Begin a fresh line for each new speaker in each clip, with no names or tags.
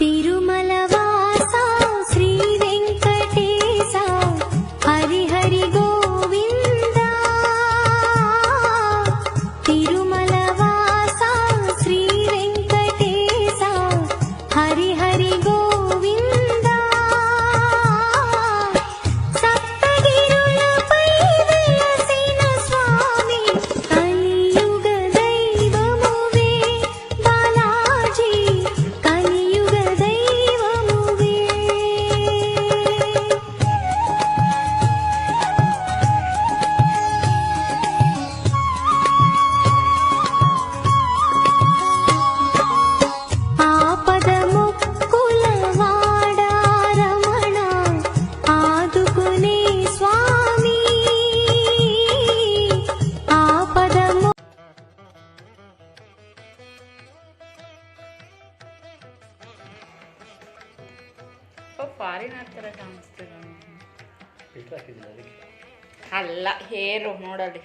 Tirumala
foreign ಥರ
ಕಾಣಿಸ್ತೀರ
ಅಲ್ಲ ಹೇರು ನೋಡಲಿ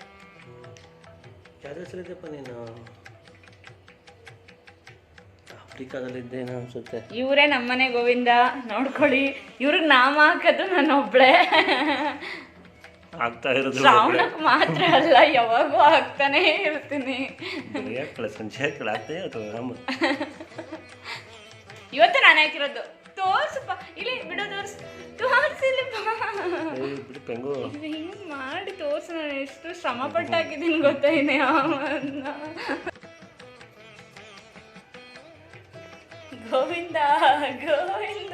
ಯಾವ್ದು ಹೆಸರಿದೆಪ್ಪ ನೀನು? ಆಫ್ರಿಕಾದಲ್ಲಿದ್ದೇನೋ ಅನ್ಸುತ್ತೆ.
ಇವರೇ ನಮ್ಮನೆ ಗೋವಿಂದ ನೋಡ್ಕೊಳ್ಳಿ. ಇವ್ರಿಗೆ ನಾಮ ಹಾಕೋದು ನಾನು ಒಬ್ಳೆ
ಆಗ್ತಾ ಇರೋದು
ಶ್ರಾವಣಕ್ಕೆ ಮಾತ್ರ ಅಲ್ಲ ಯಾವಾಗೂ ಆಗ್ತಾನೆ ಇರ್ತೀನಿ.
ಸಂಜೆ ಆಗ್ತಾ ಅಥವಾ
ಇವತ್ತು ನಾನು ಹಾಕಿರೋದು. ತೋರ್ಸಪ್ಪ. ಇಲ್ಲಿ ಬಿಡೋ ತೋರ್ಸು. ತೋರ್ಸಿಲ್ಲಪ್ಪ.
ಬಿಡಿ ಪೆಂಗು.
ಹಿಂಗ್ ಮಾಡಿ ತೋರ್ಸು ನಾನು. ಎಷ್ಟು ಶ್ರಮ ಪಟ್ಟಾಕಿದ್ದೀನಿ ಗೊತ್ತಾಯ್ನೆ ಗೊತ್ತಾ ಇನ್ನು ಗೋವಿಂದ ಗೋವಿಂದ.